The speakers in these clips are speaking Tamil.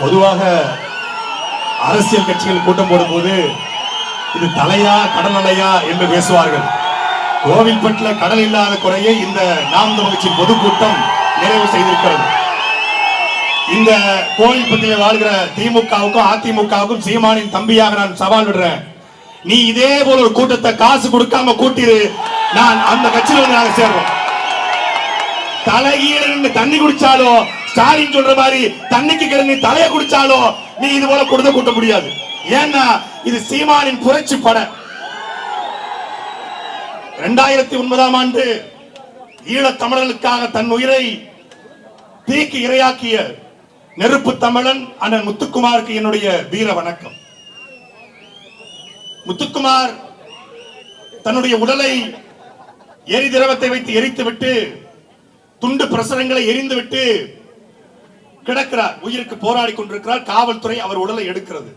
பொதுவாக அரசியல் கட்சிகள் கூட்டம் போடும்போது இது தலையா கடல் அலையா என்று பேசுவார்கள். கோவில்பட்டில் கடல் இல்லாத குறையை இந்த நாம் தமிழ்ச்சி பொதுக்கூட்டம் நிறைவு செய்திருக்கிறது. இந்த கோவில்பட்டியில் வாழ்கிற திமுகவுக்கும் அதிமுகவுக்கும் சீமானின் தம்பியாக நான் சவால் விடுறேன். நீ இதே போல ஒரு கூட்டத்தை காசு கொடுக்காம கூட்டிடு நான் அந்த கட்சியில் வந்து நாங்கள் சேர்றோம் தலைகீழ தண்ணி குடிச்சாலோ ஸ்டாலின் சொல்ற மாதிரி தண்ணிக்கு கிடந்து தலைய குடிச்சாலோ நீ இது போல கொடுத்த கூட்ட முடியாது. ஏன்னா இது சீமானின் புரட்சி பட இரண்டாயிரத்தி ஒன்பதாம் ஆண்டு ஈழத் தமிழர்களுக்காக தன் உயிரை தீக்கு இரையாக்கிய நெருப்பு தமிழன் அண்ணன் முத்துக்குமாருக்கு என்னுடைய வீர வணக்கம். முத்துக்குமார் தன்னுடைய உடலை எரி திரவத்தை வைத்து எரித்து விட்டு துண்டு பிரசரங்களை எரிந்து விட்டு கிடக்கிறார் உயிருக்கு போராடி கொண்டிருக்கிறார் காவல்துறை அவர் உடலை எடுக்கிறது.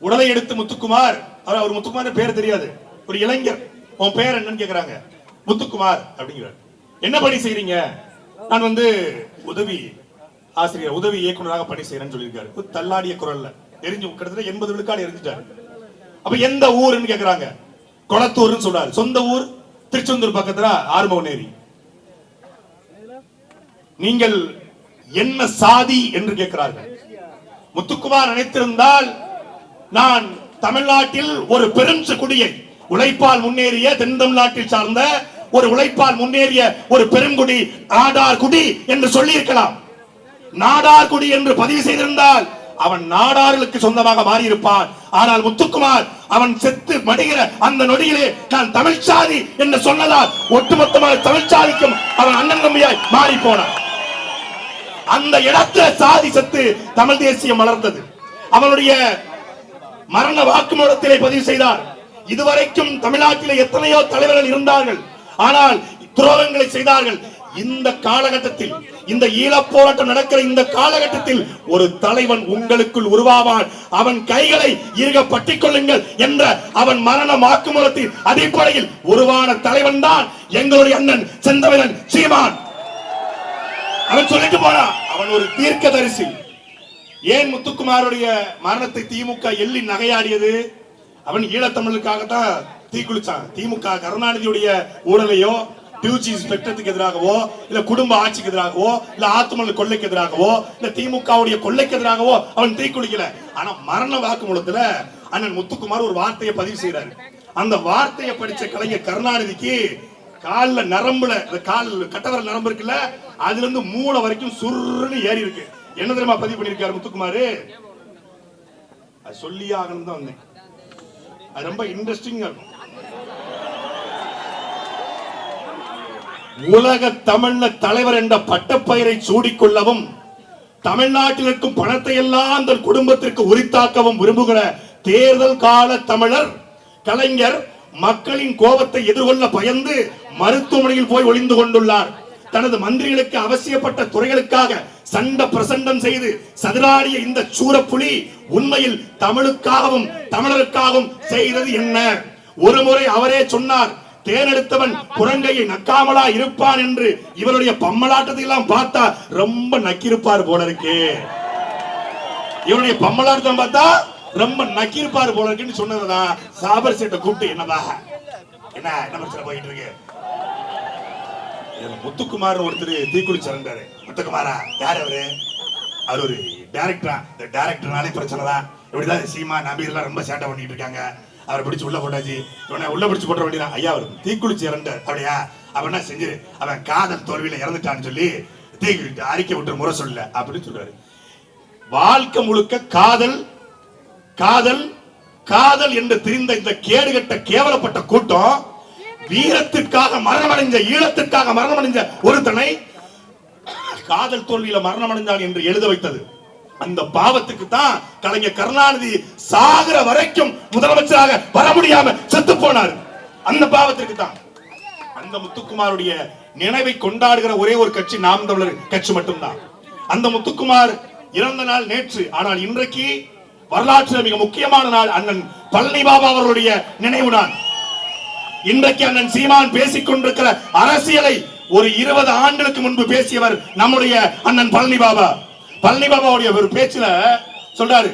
உடலை எடுத்து முத்துக்குமார் அவர் அவர் முத்துக்குமார் பேர் தெரியாது. ஒரு இளைஞர் உன் பேர் என்னன்னு கேக்குறாங்க. முத்துக்குமார் அப்படிங்கிறார். என்ன பணி செய்றீங்க? நான் வந்து உதவி ஆசிரியர் உதவி இயக்குனராக பணி செய்யறேன்னு சொல்லியிருக்காரு. தள்ளாடிய குரல்ல. எரிஞ்சு கிட்டத்தட்ட எண்பது விழுக்காடு எரிஞ்சிட்டாரு. அப்ப எந்த ஊருன்னு கேக்குறாங்க. குளத்தூர்னு சொல்றாரு. சொந்த ஊர் திருச்செந்தூர் பக்கத்துல ஆறுமுகநேரி. நீங்கள் என்ன சாதி என்று கேட்கிறார்கள். முத்துக்குமார் நினைத்திருந்தால் நான் தமிழ்நாட்டில் ஒரு பெரும் குடியை உழைப்பால் முன்னேறிய தென் தமிழ்நாட்டில் சார்ந்த ஒரு உழைப்பால் முன்னேறிய ஒரு பெருங்குடி நாடார் குடி என்று சொல்லியிருக்கலாம். நாடார் குடி என்று பதிவு செய்திருந்தால் அவன் நாடார்களுக்கு சொந்தமாக மாறியிருப்பான். ஆனால் முத்துக்குமார் அவன் செத்து மடிகிற அந்த நொடியிலே நான் தமிழ்ச்சாதி என்று சொன்னதால் ஒட்டுமொத்தமாக தமிழ்ச்சாதிக்கும் அவன் அண்ணன் தம்பியாய் மாறி போனான் அந்த இடத்துல சாதி செத்து தமிழ் தேசியம் மலர்ந்தது அவனுடைய மரண வாக்குமூலத்திலே பதிவு செய்தார். இதுவரைக்கும் தமிழ்நாட்டில் எத்தனையோ தலைவர்கள் இருந்தார்கள். ஆனால் துரோகங்களை செய்தார்கள். இந்த காலகட்டத்தில் இந்த ஈழப் போராட்டம் நடக்கிற இந்த காலகட்டத்தில் ஒரு தலைவன் உங்களுக்குள் உருவாவான். அவன் கைகளை இருக பட்டிக்கொள்ளுங்கள் என்ற அவன் மரண வாக்குமூலத்தின் அடிப்படையில் உருவான தலைவன் தான் எங்களுடைய அண்ணன் செந்தவனன் சீமான். அவன் சொல்லிட்டு போறான். அவன் ஒரு தீர்க்கதரிசி. ஏன் முத்துக்குமாருடைய மரணத்தை திமுக எள்ளி நகையாடியது? அவன் ஈழத்தமிழுக்காகத்தான் தீக்குளிச்சான் திமுக கருணாநிதியுடைய ஊழலையோ டியூச்சிஸ் பெற்றத்துக்கு எதிராகவோ இல்ல குடும்ப ஆட்சிக்கு எதிராகவோ இல்ல ஆத்துமல் கொள்ளைக்கு எதிராகவோ இல்ல திமுகவுடைய கொள்ளைக்கு எதிராகவோ அவன் தீக்குளிக்கல ஆனா மரண வாக்குமூலத்துல அண்ணன் முத்துக்குமார் ஒரு வார்த்தையை பதிவு செய்யறாரு அந்த வார்த்தையை படிச்ச கலைஞர் கருணாநிதிக்கு கால்ல நரம்புல இந்த கால் கட்டவர நரம்பு இருக்குல்ல அதுல இருந்து மூளை வரைக்கும் சுருன்னு ஏறி இருக்கு. என்ன தெரியுமா பதிவு பண்ணிருக்காரு முத்துக்குமாரு? அது சொல்லி ஆகணும் தான் வந்தேன். அது ரொம்ப இன்ட்ரெஸ்டிங்கா இருக்கும். உலக தமிழ்ல தலைவர் என்ற பட்டப்பயிரை சூடிக்கொள்ளவும் தமிழ்நாட்டில் இருக்கும் பணத்தை எல்லாம் தன் குடும்பத்திற்கு உரித்தாக்கவும் விரும்புகிற தேர்தல் கால தமிழர் கலைஞர் மக்களின் கோபத்தை எதிர்கொள்ள பயந்து மருத்துவமனையில் போய் ஒளிந்து கொண்டுள்ளார். தனது மந்திரிகளுக்கு அவசியப்பட்ட துறைகளுக்காக சண்ட பிரசண்டம் செய்து சதுராடிய இந்த சூரப்புலி உண்மையில் தமிழுக்காகவும் தமிழருக்காகவும் செய்தது என்ன? ஒரு முறை அவரே சொன்னார் தேர்ந்தெடுத்தவன் குரங்கையை நக்காமலா இருப்பான் என்று இவருடைய பம்மலாட்டத்தை எல்லாம் பார்த்தா ரொம்ப நக்கிருப்பார் போல இருக்கு. இவருடைய பம்மலாட்டம் பார்த்தா ரொம்ப நக்கிருப்பார் போல இருக்குன்னு சொன்னதுதான் சாபர் சேட்டை கூப்பிட்டு என்னதா என்ன என்ன பிரச்சனை போயிட்டு இருக்கு? முத்துக்குமார் ஒருத்தர் தீக்குளி சிறந்தாரு முத்துக்குமாரா யார் அவரு? அவர் ஒரு டைரக்டரா இந்த டேரக்டர்னாலே பிரச்சனை தான். இப்படிதான் சீமா நபீர் எல்லாம் ரொம்ப சேட்டை பண்ணிட்டு இருக்காங்க. அவரை பிடிச்சு உள்ள போட்டாச்சு. இவனை உள்ள பிடிச்சு போட்ட வேண்டியதான் ஐயா அவர் தீக்குளிச்சு இறந்தார். அப்படியா? அவன் என்ன செஞ்சு? அவன் காதல் தோல்வியில இறந்துட்டான்னு சொல்லி தீக்கு அறிக்கை விட்டு முறை சொல்லல. அப்படின்னு சொல்றாரு. வாழ்க்கை முழுக்க காதல் காதல் காதல் என்று தெரிந்த இந்த கேடுகட்ட கேவலப்பட்ட கூட்டம் வீரத்திற்காக மரணமடைஞ்ச ஈழத்திற்காக மரணமடைஞ்ச ஒருத்தனை காதல் தோல்வியில மரணமடைந்தான் என்று எழுத வைத்தது. அந்த பாவத்துக்கு தான் கலைஞர் கருணாநிதி சாகிற வரைக்கும் முதலமைச்சராக வர முடியாம செத்து போனார். அந்த பாவத்திற்கு தான் அந்த முத்துக்குமாருடைய நினைவை கொண்டாடுகிற ஒரே ஒரு கட்சி நாம் தமிழர் கட்சி மட்டும்தான். அந்த முத்துக்குமார் இறந்த நாள் நேற்று ஆனால் இன்றைக்கு வரலாற்றில் மிக முக்கியமான நாள் அண்ணன் பழனி பாபா அவர்களுடைய நினைவு நாள். இன்றைக்கு அண்ணன் சீமான் பேசிக் கொண்டிருக்கிற அரசியலை ஒரு இருபது ஆண்டுகளுக்கு முன்பு பேசியவர் நம்முடைய அண்ணன் பழனி பாபா. பழனி பாபாவுடைய ஒரு பேச்சுல சொல்றாரு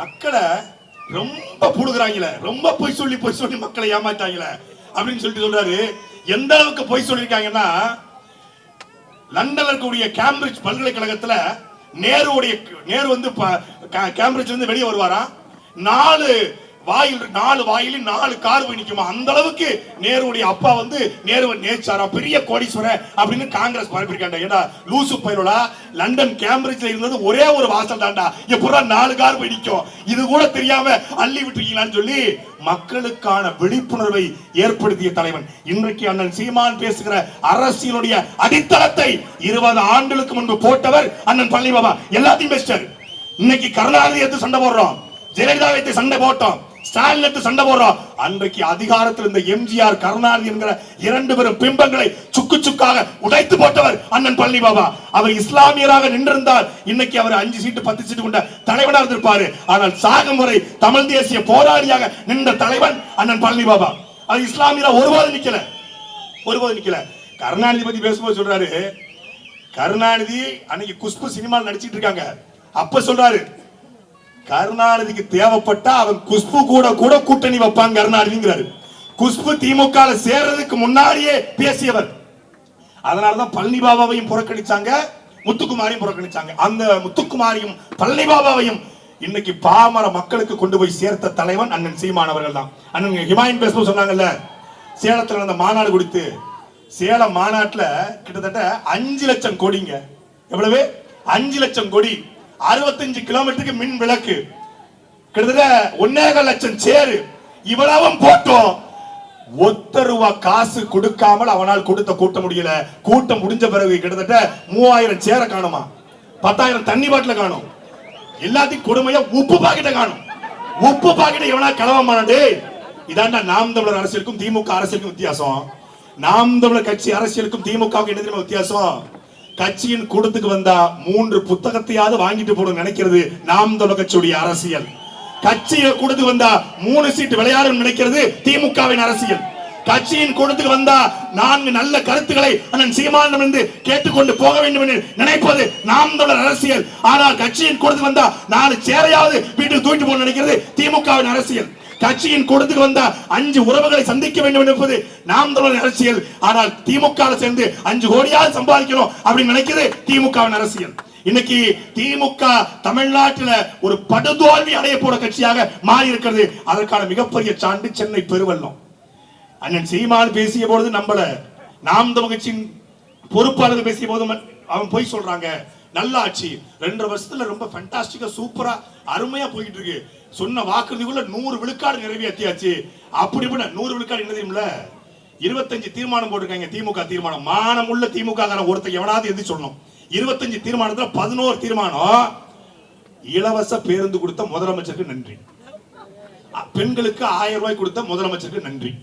மக்களை ரொம்ப புடுகிறாங்களே ரொம்ப பொய் சொல்லி பொய் சொல்லி மக்களை ஏமாத்தாங்களே அப்படின்னு சொல்லிட்டு சொல்றாரு. எந்த அளவுக்கு பொய் சொல்லியிருக்காங்கன்னா லண்டன்ல இருக்கக்கூடிய கேம்பிரிட்ஜ் பல்கலைக்கழகத்துல நேருடைய நேரு வந்து ப- கே- இருந்து வெளியே வருவாரா? நாலு வாயில் நாலு வாயிலும் நாலு கார் போய் அந்த அளவுக்கு நேருடைய அப்பா வந்து நேருவை நேச்சாரா? பெரிய கோடீஸ்வரர் அப்படின்னு காங்கிரஸ் பரப்பியிருக்காண்டா ஏடா லூசு பயிரோடா? லண்டன் கேம்பிரிட்ஜ்ல இருந்தது ஒரே ஒரு வாசல் தாண்டா எப்படா நாலு கார் போய் இது கூட தெரியாம அள்ளி விட்டுருக்கீங்களான்னு சொல்லி மக்களுக்கான விழிப்புணர்வை ஏற்படுத்திய தலைவன். இன்றைக்கு அண்ணன் சீமான் பேசுகிற அரசியலுடைய அடித்தளத்தை இருபது ஆண்டுகளுக்கு முன்பு போட்டவர் அண்ணன் பழனி பாபா எல்லாத்தையும் பெஸ்டர் இன்னைக்கு கருணாநிதி எடுத்து சண்டை போடுறோம். ஜெயலலிதா வைத்து சண்டை போட்டோம். ஸ்டாலின் எடுத்து சண்டை போடுறோம். அன்றைக்கு அதிகாரத்தில் இருந்த எம்ஜிஆர் கருணாநிதி என்கிற இரண்டு பெரும் பிம்பங்களை சுக்கு சுக்காக உடைத்து போட்டவர் அண்ணன் பழனி பாபா. அவர் இஸ்லாமியராக நின்றிருந்தால் இன்னைக்கு அவர் அஞ்சு சீட்டு பத்து சீட்டு கொண்ட தலைவனாக இருந்திருப்பாரு. ஆனால் சாகும் வரை தமிழ் தேசிய போராளியாக நின்ற தலைவன் அண்ணன் பழனி பாபா. அது இஸ்லாமியரா ஒருபோது நிக்கல. ஒருபோது நிக்கல. கருணாநிதி பத்தி பேசும்போது சொல்றாரு கருணாநிதி அன்னைக்கு குஷ்பு சினிமாவில் நடிச்சிட்டு இருக்காங்க. அப்ப சொல்றாரு கருணாநிதிக்கு தேவைப்பட்டா அவன் குஷ்பு கூட கூட கூட்டணி வைப்பான் கருணாநிதிங்கிறாரு. குஷ்பு திமுக சேர்றதுக்கு முன்னாடியே பேசியவர். அதனாலதான் பழனி பாபாவையும் புறக்கணிச்சாங்க முத்துக்குமாரையும் புறக்கணிச்சாங்க. அந்த முத்துக்குமாரையும் பழனி பாபாவையும் இன்னைக்கு பாமர மக்களுக்கு கொண்டு போய் சேர்த்த தலைவன் அண்ணன் சீமான் அவர்கள் தான். அண்ணன் ஹிமாயின் பேசும்போது சொன்னாங்கல்ல சேலத்துல நடந்த மாநாடு கொடுத்து சேலம் மாநாட்டுல கிட்டத்தட்ட அஞ்சு லட்சம் கோடிங்க. எவ்வளவு? அஞ்சு லட்சம் கோடி. அறுபத்தஞ்சு கிலோமீட்டருக்கு மின் விளக்கு. கிட்டத்தட்ட ஒன்னேகால் லட்சம் சேரு. இவ்வளவும் போட்டோம். ஒத்த ரூபா காசு கொடுக்காமல் அவனால் கொடுத்த கூட்ட முடியல. கூட்டம் முடிஞ்ச பிறகு கிட்டத்தட்ட மூவாயிரம் சேர காணுமா? பத்தாயிரம் தண்ணி பாட்டில காணும். எல்லாத்தையும் கொடுமையா உப்பு பாக்கெட்டை காணும். உப்பு பாக்கெட்டை எவனா கலவமானே இதாண்டா நாம் தமிழர் அரசியலுக்கும் திமுக அரசியலுக்கும் வித்தியாசம். நாம் தமிழர் கட்சி அரசியலுக்கும் திமுகவுக்கு என்ன தெரியுமா வித்தியாசம்? கட்சியின் கூட்டத்துக்கு வந்தா மூன்று புத்தகத்தையாவது வாங்கிட்டு போடும் நினைக்கிறது நாம் தமிழர் கட்சியுடைய அரசியல். கட்சியை கூட்டத்துக்கு வந்தா மூணு சீட்டு விளையாடும் நினைக்கிறது திமுகவின் அரசியல். கட்சியின் கூட்டத்துக்கு வந்தா நான்கு நல்ல கருத்துக்களை அண்ணன் சீமானிடம் இருந்து கேட்டுக்கொண்டு போக வேண்டும் என்று நினைப்பது நாம் தொடர் அரசியல். ஆனால் கட்சியின் கூட்டத்துக்கு வந்தா நாலு சேரையாவது வீட்டுக்கு தூக்கிட்டு போக நினைக்கிறது திமுகவின் அரசியல். கட்சியின் கூட்டத்துக்கு வந்தா அஞ்சு உறவுகளை சந்திக்க வேண்டும் என்பது நாம் தமிழர் அரசியல். ஆனால் திமுக சேர்ந்து அஞ்சு கோடியாவது சம்பாதிக்கணும் அப்படின்னு நினைக்கிறது திமுகவின் அரசியல். இன்னைக்கு திமுக தமிழ்நாட்டில் ஒரு படுதோல்வி அடைய போற கட்சியாக மாறி இருக்கிறது. அதற்கான மிகப்பெரிய சான்று சென்னை பெருவெள்ளம். அண்ணன் சீமான் பேசிய பொழுது நம்மள நாம் தமிழ் பொறுப்பாளர் பேசிய போது அவன் போய் சொல்றாங்க. நல்லாச்சு. ஆட்சி வருஷத்துல ரொம்ப ஃபண்டாஸ்டிக்கா சூப்பரா அருமையா போயிட்டு இருக்கு. சொன்ன வாக்குறுதிக்குள்ள நூறு விழுக்காடு நிறைவேற்றியாச்சு அப்படி இப்படி நூறு விழுக்காடு என்ன தெரியுமில்ல? இருபத்தஞ்சு தீர்மானம் போட்டிருக்காங்க திமுக தீர்மானம். மானம் உள்ள திமுக காரன் ஒருத்தன் எவனாவது எது சொல்லணும். இருபத்தஞ்சு தீர்மானத்துல பதினோரு தீர்மானம். இலவச பேருந்து கொடுத்த முதலமைச்சருக்கு நன்றி. பெண்களுக்கு ஆயிரம் ரூபாய் கொடுத்த முதலமைச்சருக்கு நன்றி.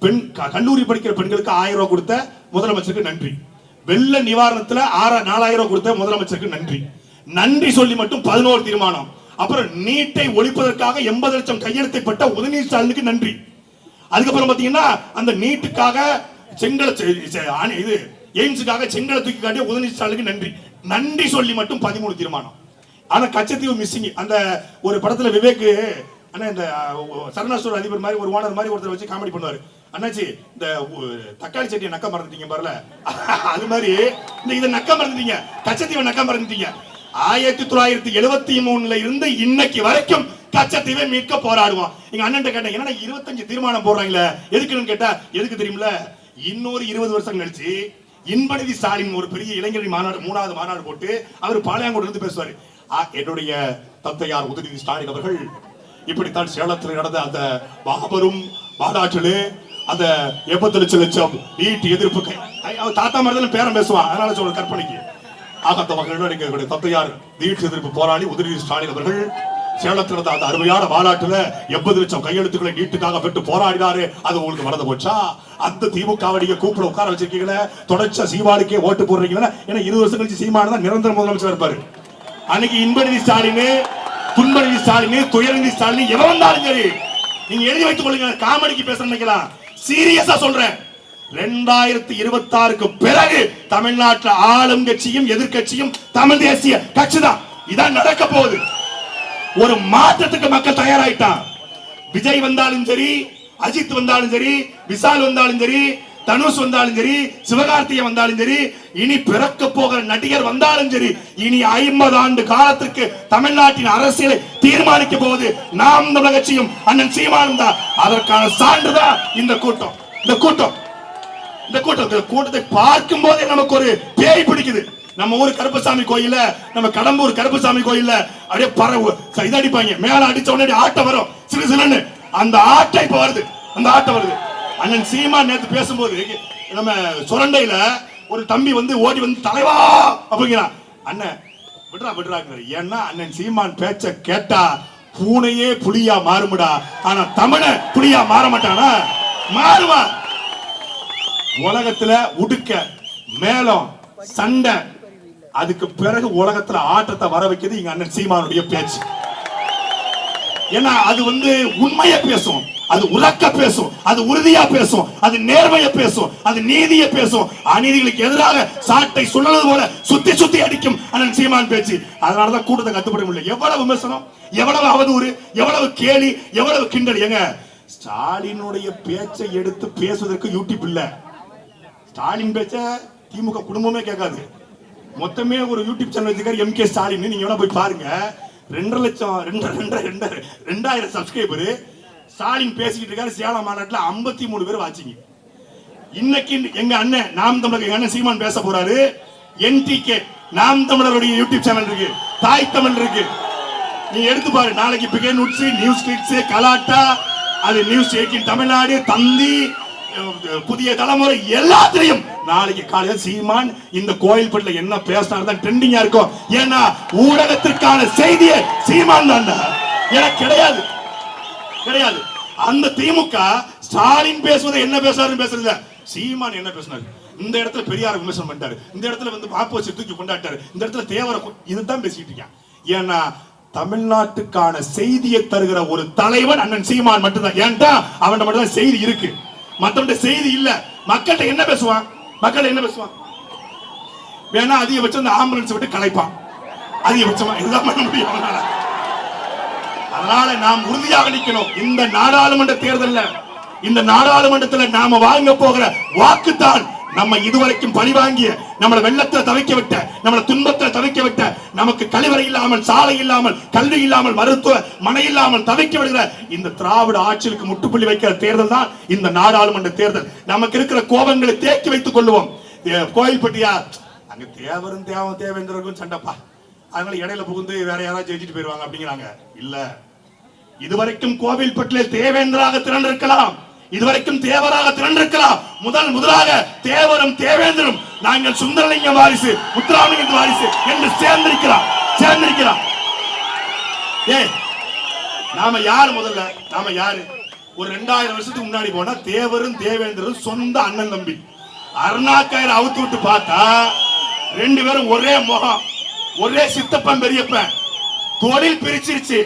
பெண் க- கல்லூரி படிக்கிற பெண்களுக்கு ஆயிரம் ரூபாய் கொடுத்த முதலமைச்சருக்கு நன்றி. வெள்ள நிவாரணத்துல ஆற நாலாயிரம் ரூபாய் கொடுத்த முதலமைச்சருக்கு நன்றி. நன்றி சொல்லி மட்டும் பதினோரு தீர்மானம். அப்புறம் நீட்டை ஒழிப்பதற்காக எண்பது லட்சம் கையெழுத்தை பெற்ற உதயநிதி ஸ்டாலினுக்கு நன்றி. அதுக்கப்புறம் பாத்தீங்கன்னா அந்த நீட்டுக்காக செங்கலை இது எய்ம்ஸுக்காக செங்கலை தூக்கி காட்டிய உதயநிதி ஸ்டாலினுக்கு நன்றி. நன்றி சொல்லி மட்டும் பதிமூணு தீர்மானம். ஆனா கச்சத்தீவு மிஸ்ஸிங் அந்த ஒரு படத்துல விவேக் அண்ணா இந்த அஹ், அதிபர் மாதிரி ஒரு ஓனர் மாதிரி ஒருத்தர் வச்சு காமெடி பண்ணுவாரு. அண்ணாச்சி இந்த தக்காளி செட்டியை நக்க மறந்துட்டீங்க பாருல. அது மாதிரி இந்த இதை நக்க மறந்துட்டீங்க. கச்சத்தீவை நக்க மறந்துட்டீங்க. ஆயிரத்தி தொள்ளாயிரத்தி எழுபத்தி மூணுல இருந்து இன்னைக்கு வரைக்கும் கச்சத்தீவை மீட்க போராடுவோம். எங்க அண்ணன் கேட்டேன் என்னடா இருபத்தஞ்சு தீர்மானம் போடுறாங்களே? எதுக்குன்னு கேட்டா எதுக்கு தெரியுமில இன்னொரு இருபது வருஷம் கழிச்சு இன்பநிதி ஸ்டாலின் ஒரு பெரிய இளைஞர் மாநாடு மூணாவது மாநாடு போட்டு அவர் பாளையங்கோடு இருந்து பேசுவாரு. என்னுடைய தந்தையார் உதயநிதி ஸ்டாலின் அவர்கள் இப்படித்தான் சேலத்தில் நடந்த அந்த மாபெரும் மாநாட்டிலே அந்த எண்பத்தி லட்சம் லட்சம் நீட் எதிர்ப்பு அவர் தாத்தா மாதிரி பேரம் பேசுவான். அதனால சொல்ற கற்பனைக்கு. ஆகத்த வகையில் எங்களுடைய தந்தையார் நீட் எதிர்ப்பு போராளி உதயநிதி ஸ்டாலின் அவர்கள் சேலத்தில் நடந்த அந்த அருமையான மாநாட்டில் எண்பது லட்சம் கையெழுத்துக்களை நீட்டுக்காக பெற்று போராடினாரு. அது உங்களுக்கு மறந்து போச்சா? அந்த திமுக நீங்க கூப்பிட உட்கார வச்சிருக்கீங்களே? தொடர்ச்சா சீமானுக்கே ஓட்டு போடுறீங்களா? ஏன்னா இருபது வருஷம் கழிச்சு சீமானு தான் நிரந்தர முதலமைச்சர் இருப்பாரு. அன்னைக்கு இன்பநிதி ஸ்டாலின் துன்பநிதி ஸ்டாலின் துயரநிதி ஸ்டாலின் எவன் வந்தாலும் சரி நீங்க எழுதி வைத்துக் கொள்ளுங்க. காமெடிக்கு பேசுறீங்களா சீரியஸா சொல்றேன். ரெண்டாயிரத்தி இருபத்தி ஆறுக்கு பிறகு தமிழ்நாட்டுல ஆளும் கட்சியும் எதிர்க்கட்சியும் தமிழ் தேசிய கட்சி தான் இதான் நடக்க போகுது. ஒரு மாற்றத்துக்கு மக்கள் தயாராயிட்டான் விஜய் வந்தாலும் சரி அஜித் வந்தாலும் சரி விஷால் வந்தாலும் சரி தனுஷ் வந்தாலும் சரி சிவகார்த்திகை வந்தாலும் சரி இனி பிறக்க போகிற நடிகர் வந்தாலும் சரி இனி ஐம்பது ஆண்டு காலத்திற்கு தமிழ்நாட்டின் அரசியலை தீர்மானிக்க போவது நாம் தமிழக கட்சியும் அண்ணன் சீமானும் தான். அதற்கான சான்றுதான் இந்த கூட்டம். இந்த கூட்டம். இந்த கூட்டத்தை கூட்டத்தை பார்க்கும் போதே நமக்கு ஒரு பேய் பிடிக்குது. நம்ம ஊர் கருப்பசாமி கோயில்ல நம்ம கடம்பூர் கருப்பசாமி கோயில்ல அப்படியே பறவை இது அடிப்பாங்க. மேல அடிச்ச உடனே ஆட்டம் வரும். சிறு சிறுன்னு அந்த ஆட்டம் இப்ப வருது. அந்த ஆட்டம் வருது. அண்ணன் சீமா நேத்து பேசும்போது நம்ம சுரண்டையில ஒரு தம்பி வந்து ஓடி வந்து தலைவா அப்படிங்கிறான் அண்ணன் விடுறா விடுறாங்க ஏன்னா அண்ணன் சீமான் பேச்ச கேட்டா பூனையே புலியா மாறுமுடா. ஆனா தமிழ புளியா மாற மாட்டானா? மாறுவான் உலகத்துல உடுக்க மேலம் சண்டை அதுக்கு பிறகு உலகத்துல ஆட்டத்தை வர வைக்கிறது எங்க அண்ணன் சீமானுடைய பேச்சு. ஏன்னா அது வந்து உண்மையை பேசும் அது உறக்க பேசும் அது உறுதியா பேசும் அது நேர்மைய பேசும் அது நீதிய பேசும். அநீதிகளுக்கு எதிராக சாட்டை சுழலது போல சுத்தி சுத்தி அடிக்கும் அண்ணன் சீமான் பேச்சு. அதனாலதான் கூட்டத்தை கட்டுப்பட முடியல. எவ்வளவு விமர்சனம் எவ்வளவு அவதூறு எவ்வளவு கேலி எவ்வளவு கிண்டல். ஏங்க ஸ்டாலினுடைய பேச்சை எடுத்து பேசுவதற்கு யூடியூப் இல்லை. ஸ்டாலின் பேச்ச திமுக குடும்பமே கேட்காது. மொத்தமே ஒரு யூடியூப் சேனல் வச்சிருக்காரு எம் கே ஸ்டாலின். நீங்க வேணா போய் பாருங்க. ரெண்டரை லட்சம் ரெண்டு ரெண்டு ரெண்டு ரெண்டாயிரம் சப்ஸ்கிரைபரு ஸ்டாலின் பேசிக்கிட்டு இருக்காரு. சேலம் மாநாட்டில் ஐம்பத்தி மூணு பேர் வாச்சிங்க இன்னைக்கு எங்க அண்ணன் நாம் தமிழர் எங்க அண்ணன் சீமான் பேச போறாரு. என்டிகே நாம் தமிழருடைய யூடியூப் சேனல் இருக்கு. தாய் தமிழ் இருக்கு. நீ எடுத்து பாரு. நாளைக்கு பிகே நுட்ஸ் நியூஸ் கிட்ஸ் கலாட்டா. அது நியூஸ் எயிட்டின் தமிழ்நாடு தந்தி புதிய தலைமுறை எல்லாத்திலையும் நாளைக்கு காலையில் சீமான் இந்த கோயில்பட்டில என்ன பேசினார் தான் ட்ரெண்டிங்கா இருக்கும். ஏன்னா ஊடகத்திற்கான செய்தியை சீமான் தான் எனக்கு கிடையாது. கிடையாது. அந்த திமுக ஸ்டாலின் பேசுவது என்ன பேசுறாருன்னு பேசுறது சீமான் என்ன பேசினாரு? இந்த இடத்துல பெரியார் விமர்சனம் பண்ணிட்டாரு. இந்த இடத்துல வந்து மாப்போசி தூக்கி கொண்டாட்டாரு இந்த இடத்துல தேவர இதுதான் பேசிட்டு இருக்கேன். ஏன்னா தமிழ்நாட்டுக்கான செய்தியை தருகிற ஒரு தலைவன் அண்ணன் சீமான் மட்டும்தான். ஏன்டா? அவன்கிட்ட மட்டும்தான் செய்தி இருக்கு. மத்தவன்ட்ட செய்தி இல்ல. மக்கள்கிட்ட என்ன பேசுவான்? மக்கள் என்ன பேசுவான்? வேணா அதிகபட்சம் இந்த ஆம்புலன்ஸ் விட்டு கலைப்பான். அதிகபட்சமா இதுதான் பண்ண முடியும் அவனால. அதனால நாம் உறுதியாக நிக்கணும். இந்த நாடாளுமன்ற தேர்தலில் இந்த நாடாளுமன்றத்தில் நாம வாங்க போகிற வாக்குத்தான் நம்ம இதுவரைக்கும் பழி வாங்கிய நம்மளை வெள்ளத்தில் தவிக்க விட்ட நம்மளை துன்பத்தில் தவிக்க விட்ட நமக்கு கழிவறை இல்லாமல் சாலை இல்லாமல் கல்வி இல்லாமல் மருத்துவ மனை இல்லாமல் தவிக்க விடுகிற இந்த திராவிட ஆட்சிக்கு முட்டுப்புள்ளி வைக்கிற தேர்தல் தான் இந்த நாடாளுமன்ற தேர்தல். நமக்கு இருக்கிற கோபங்களை தேக்கி வைத்துக் கொள்ளுவோம். கோயில்பட்டியா? அங்க தேவரும் தேவம் தேவேந்திரருக்கும் சண்டைப்பா. அதனால இடையில புகுந்து வேற யாராவது ஜெயிச்சுட்டு போயிருவாங்க அப்படிங்கிறாங்க. இல்ல. இதுவரைக்கும் கோவில்பட்டில் தேவேந்திராக திரண்டிருக்கலாம். இதுவரைக்கும் தேவராக திரண்டிருக்கலாம். முதல் முதலாக தேவரும் தேவேந்திரும் நாங்கள் சுந்தரலிங்க வாரிசு முத்துராமலிங்க வாரிசு என்று சேர்ந்திருக்கிறார். சேர்ந்திருக்கிறார். ஏ நாம யார் முதல்ல? நாம யாரு? ஒரு ரெண்டாயிரம் வருஷத்துக்கு முன்னாடி போனா தேவரும் தேவேந்திரரும் சொந்த அண்ணன் தம்பி. அருணாக்கயிறு அவுத்து விட்டு பார்த்தா ரெண்டு பேரும் ஒரே முகம் ஒரே சித்தப்பன் பெரியப்பன். தொழில் பிரிச்சிருச்சு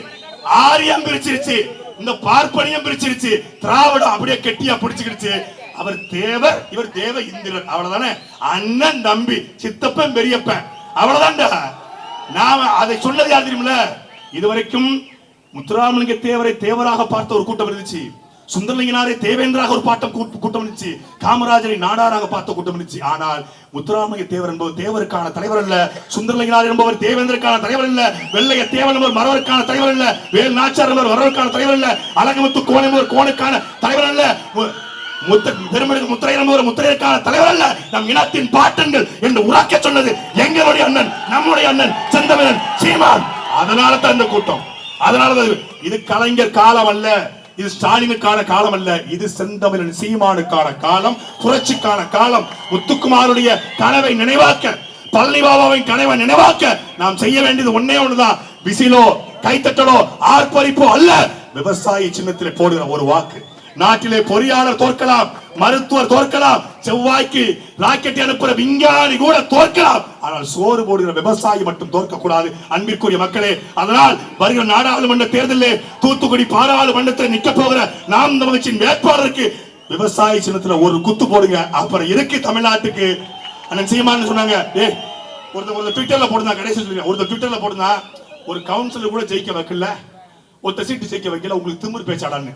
ஆரியம் பிரிச்சிருச்சு. இந்த பார்ப்பனியம் பிரிச்சிருச்சு. திராவிடம் அப்படியே கெட்டியா பிடிச்சுக்கிடுச்சு. அவர் தேவர் இவர் தேவ இந்திரன். அவ்வளவுதானே? அண்ணன் தம்பி சித்தப்பன் பெரியப்பன். அவ்வளவுதான்டா. நாம அதை சொன்னது யார் தெரியுமில்ல? இதுவரைக்கும் முத்துராமலிங்க தேவரை தேவராக பார்த்த ஒரு கூட்டம் இருந்துச்சு. சுந்தரலிங்கனாரை தேவேந்திராக ஒரு பாட்டம் கூட்டம் இருந்துச்சு காமராஜரை நாடாராக பார்த்த கூட்டம் இருந்துச்சு ஆனால் முத்துராமலிங்க தேவர் என்பவர் தேவருக்கான தலைவர் அல்ல சுந்தரலிங்கனார் என்பவர் தேவேந்திரக்கான தலைவர் அல்ல வெள்ளைய தேவன் என்பவர் மரவருக்கான தலைவர் அல்ல வேல் நாச்சார் என்பவர் வரவருக்கான தலைவர் அல்ல அழகமுத்து கோன் என்பவர் கோனுக்கான தலைவர் அல்ல மு- முத்த பெருமனுக்கு முத்திரை என்பவர் முத்திரையருக்கான தலைவர் அல்ல. நம் இனத்தின் பாட்டன்கள் என்று உறக்க சொன்னது எங்களுடைய அண்ணன் நம்முடைய அண்ணன் செந்தமிழன் சீமான். அதனால தான் இந்த கூட்டம். அதனால இது கலைஞர் காலம் அல்ல. இது ஸ்டாலினுக்கான காலம் அல்ல. இது செந்தமிழன் சீமானுக்கான காலம் புரட்சிக்கான காலம். முத்துக்குமாருடைய கனவை நினைவாக்க பழனி பாபாவின் கனவை நினைவாக்க நாம் செய்ய வேண்டியது ஒன்னே ஒண்ணுதான். விசிலோ கைத்தட்டலோ ஆர்ப்பரிப்போ அல்ல. விவசாயி சின்னத்தில் போடுகிற ஒரு வாக்கு. நாட்டிலே பொறியாளர் தோற்கலாம் மருத்துவர் தோற்கலாம் செவ்வாய்க்கு ராக்கெட் அனுப்புற விஞ்ஞானி கூட தோற்கலாம். ஆனால் சோறு போடுகிற விவசாயி மட்டும் தோற்க கூடாது அன்பிற்குரிய மக்களே. அதனால் வருகிற நாடாளுமன்ற தேர்தலில் தூத்துக்குடி பாராளுமன்றத்தில் நிக்க போகிற நாம் தமிழ்ச்சியின் வேட்பாளருக்கு விவசாய சின்னத்துல ஒரு குத்து போடுங்க. அப்புறம் இருக்கு தமிழ்நாட்டுக்கு. அண்ணன் சீமான்னு சொன்னாங்க ஏய் ஒருத்தர் ஒருத்தர் ட்விட்டர்ல போடுனா கடைசி சொல்லுங்க ஒருத்தர் ட்விட்டர்ல போடுனா ஒரு கவுன்சிலர் கூட ஜெயிக்க வைக்கல ஒத்த சீட்டு ஜெயிக்க வைக்கல உங்களுக்கு திமிர் பேச்சாடான்னு.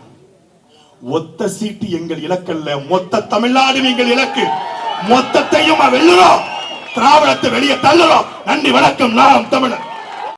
ஒத்த சீட்டு எங்கள் இலக்கல்ல. மொத்த தமிழ்நாடு எங்கள் இலக்கு. மொத்தத்தையும் வெல்லுறோம். திராவிடத்தை வெளியே தள்ளுறோம். நன்றி வணக்கம். நாம் தமிழர்.